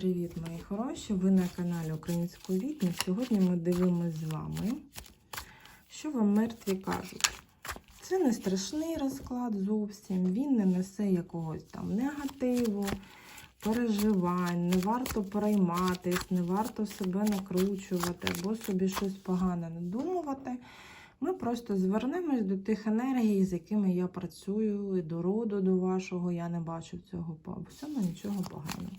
привіт, мої хороші! Ви на каналі Української відьми. Сьогодні ми дивимося з вами, що вам мертві кажуть. Це не страшний розклад зовсім, він не несе якогось там негативу, переживань, не варто перейматись, не варто себе накручувати або собі щось погане надумувати. Ми просто звернемось до тих енергій, з якими я працюю, і до роду до вашого я не бачу цього по всьому нічого поганого.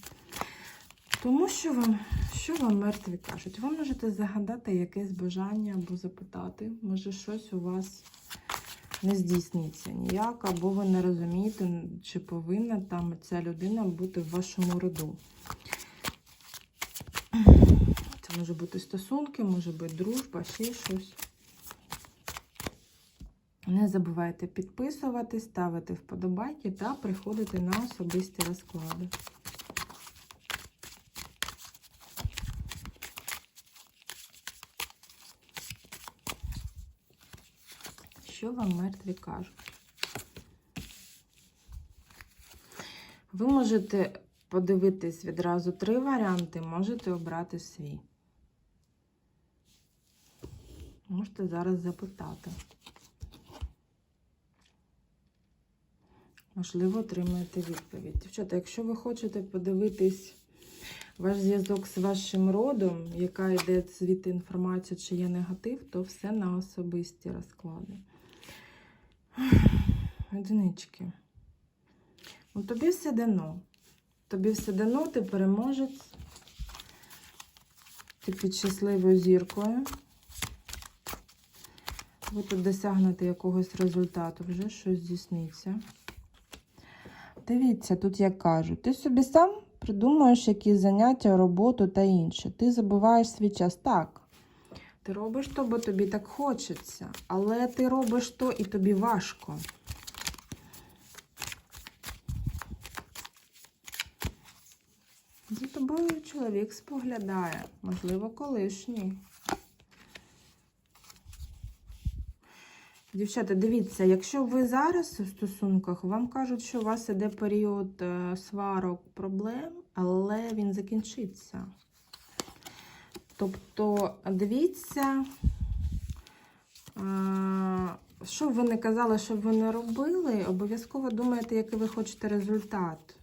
Тому що вам, що вам мертві кажуть? Ви можете загадати якесь бажання або запитати, може щось у вас не здійсниться ніяк, або ви не розумієте, чи повинна там ця людина бути в вашому роду. Це може бути стосунки, може бути дружба, ще щось. Не забувайте підписуватись, ставити вподобайки та приходити на особисті розклади. Що вам мертві кажуть? Ви можете подивитись відразу три варіанти, можете обрати свій. Можете зараз запитати. Можливо, отримаєте відповідь. Дівчата, якщо ви хочете подивитись ваш зв'язок з вашим родом, яка йде звідти інформація, чи є негатив, то все на особисті розклади. Одинички. Ну, тобі все дано. Тобі все дано, ти переможець. Ти під щасливою зіркою. Ви тут досягнете якогось результату, вже щось здійсниться. Дивіться, тут як кажуть, ти собі сам придумаєш якісь заняття, роботу та інше. Ти забуваєш свій час. Так. Ти робиш то, бо тобі так хочеться. Але ти робиш то і тобі важко. За тобою чоловік споглядає, можливо, колишній. Дівчата, дивіться, якщо ви зараз у стосунках, вам кажуть, що у вас іде період е, сварок, проблем, але він закінчиться. Тобто, дивіться, е, що б ви не казали, що б ви не робили, обов'язково думайте, який ви хочете результат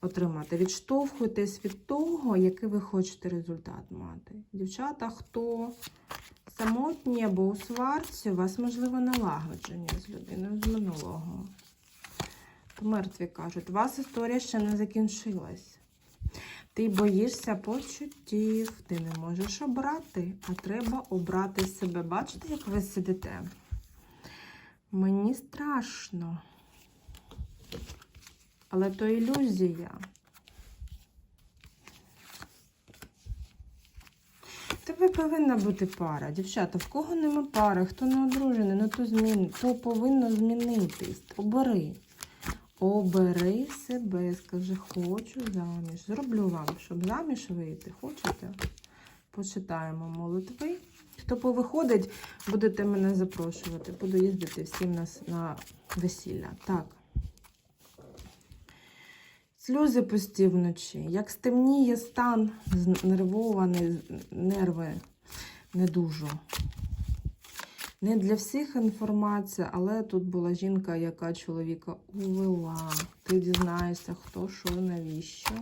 отримати. Відштовхуйтесь від того, який ви хочете результат мати. Дівчата, хто самотні або у сварці, у вас, можливо, налагодження з людиною з минулого. Мертві кажуть, у вас історія ще не закінчилась. Ти боїшся почуттів, ти не можеш обрати, а треба обрати себе. Бачите, як ви сидите? Мені страшно. Але то ілюзія. Тебе повинна бути пара. Дівчата, в кого нема пари, хто не одружений, ну то змін, то повинно змінитись. Обери. Обери себе, скажи, хочу заміж. Зроблю вам, щоб заміж вийти. Хочете? Почитаємо молитви. Хто повиходить, будете мене запрошувати. Буду їздити всім на, на весілля. Так. Сльози пусті вночі. Як стемніє стан, знервований, нерви не дуже. Не для всіх інформація, але тут була жінка, яка чоловіка увела. Ти дізнаєшся, хто, що, навіщо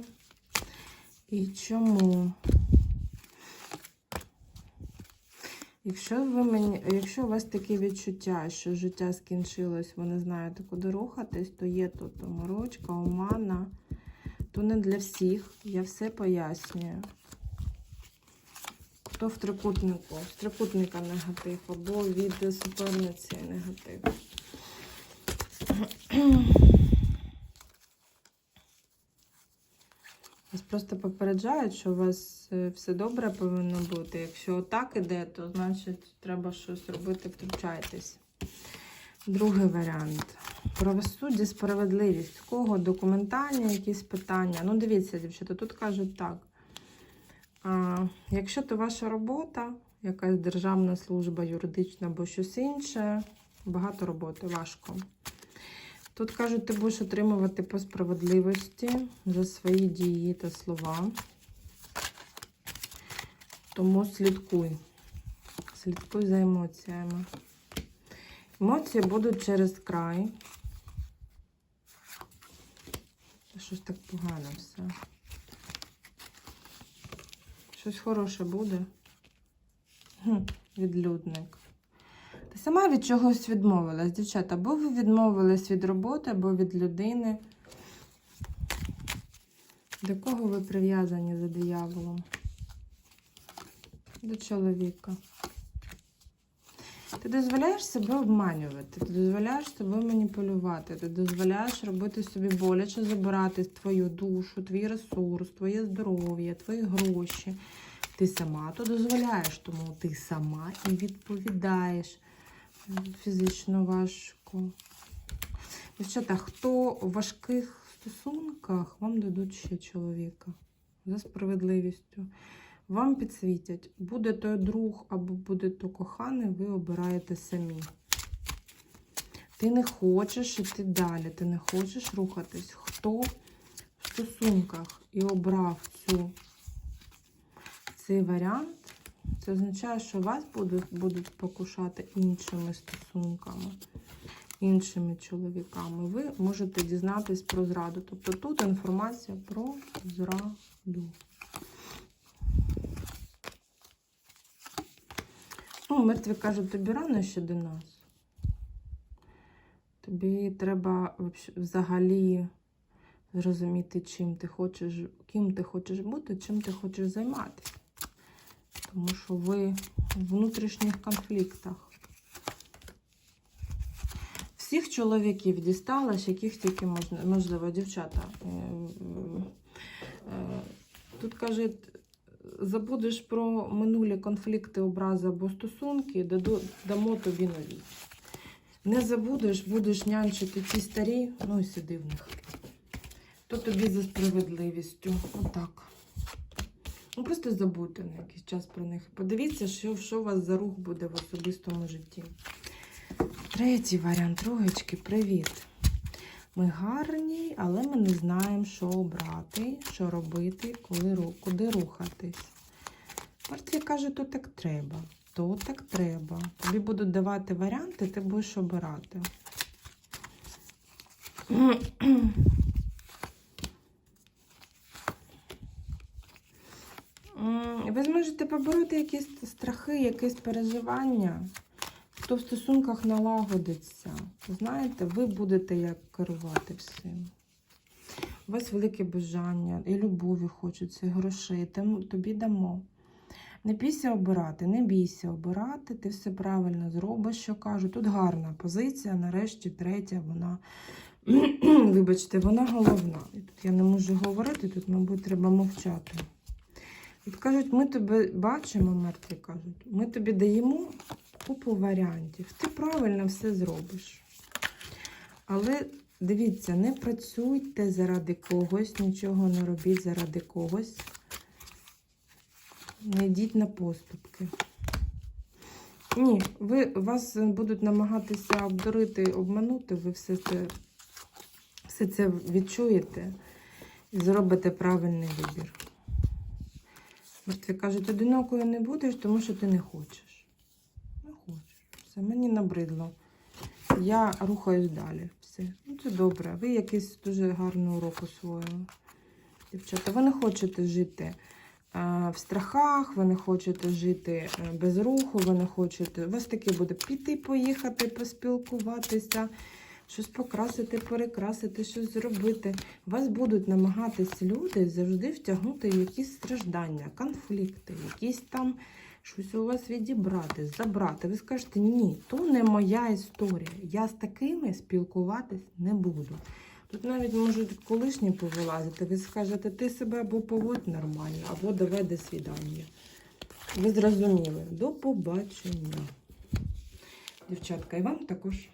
і чому. Якщо ви мені, якщо у вас таке відчуття, що життя скінчилось, ви не знаєте, куди рухатись, то є тут морочка, омана, то не для всіх. Я все пояснюю. Хто в трикутнику? В трикутника негатив, або від суперниці негатив. Вас просто попереджають, що у вас е, все добре повинно бути. Якщо так іде, то значить треба щось робити, втручайтесь. Другий варіант. Правосуддя, справедливість. Кого документальні якісь питання? Ну, дивіться, дівчата, тут кажуть так. Якщо то ваша робота, якась державна служба, юридична або щось інше, багато роботи, важко. Тут кажуть, ти будеш отримувати по справедливості за свої дії та слова. Тому слідкуй. Слідкуй за емоціями. Емоції будуть через край. Щось так погано все. Щось хороше буде. Відлюдник. Ти сама від чогось відмовилась, дівчата. Або ви відмовились від роботи, або від людини. До кого ви прив'язані за дияволом? До чоловіка. Ти дозволяєш себе обманювати, ти дозволяєш себе маніпулювати, ти дозволяєш робити собі боляче, забирати твою душу, твій ресурс, твоє здоров'я, твої гроші. Ти сама то дозволяєш, тому ти сама і відповідаєш фізично важко. Дівчата, хто у важких стосунках, вам дадуть ще чоловіка за справедливістю. Вам підсвітять, буде той друг або буде то коханий, ви обираєте самі. Ти не хочеш іти далі, ти не хочеш рухатись. Хто в стосунках і обрав цю, цей варіант, це означає, що вас будуть, будуть покушати іншими стосунками, іншими чоловіками. Ви можете дізнатись про зраду. Тобто тут інформація про зраду. Ну, мертві кажуть, тобі рано ще до нас. Тобі треба взагалі зрозуміти, чим ти хочеш, ким ти хочеш бути, чим ти хочеш займатися. Тому що ви в внутрішніх конфліктах. Всіх чоловіків дісталось, яких тільки можна, можливо, дівчата. Е, е, Тут каже, забудеш про минулі конфлікти, образи або стосунки, дамо тобі нові. Не забудеш, будеш нянчити ті старі, ну і сиди в них. То тобі за справедливістю. Отак. Ну, просто забудьте на якийсь час про них. Подивіться, що, що у вас за рух буде в особистому житті. Третій варіант. Троєчки, привіт. Ми гарні, але ми не знаємо, що обрати, що робити, коли, куди рухатись. Мертві каже, то так треба, то так треба. Тобі будуть давати варіанти, ти будеш обирати. Ви зможете побороти якісь страхи, якісь переживання, то в стосунках налагодиться. Знаєте, ви будете як керувати всім. У вас велике бажання, і любові хочеться, і грошей. Тобі дамо. Не бійся обирати, не бійся обирати, ти все правильно зробиш, що кажу. Тут гарна позиція, нарешті третя, вона, вибачте, вона головна. І тут я не можу говорити, тут, мабуть, треба мовчати. Тут кажуть, ми тебе бачимо, мертві кажуть, ми тобі даємо купу варіантів. Ти правильно все зробиш. Але дивіться, не працюйте заради когось, нічого не робіть заради когось. Не йдіть на поступки. Ні, ви, вас будуть намагатися обдурити, обманути, ви все це, все це відчуєте і зробите правильний вибір. Мертві кажуть, одинокою не будеш, тому що ти не хочеш. Все, мені набридло. Я рухаюсь далі. Все. Ну, це добре. Ви якийсь дуже гарний урок освоїли. Дівчата, ви не хочете жити в страхах, ви не хочете жити е, без руху, ви не хочете. У вас таке буде піти, поїхати, поспілкуватися, щось покрасити, перекрасити, щось зробити. Вас будуть намагатись люди завжди втягнути в якісь страждання, конфлікти, якісь там щось у вас відібрати, забрати. Ви скажете, ні, то не моя історія. Я з такими спілкуватись не буду. Тут навіть можуть колишні повилазити. Ви скажете, ти себе або поводь нормально, або давай до свідання. Ви зрозуміли. До побачення. Дівчатка, і вам також.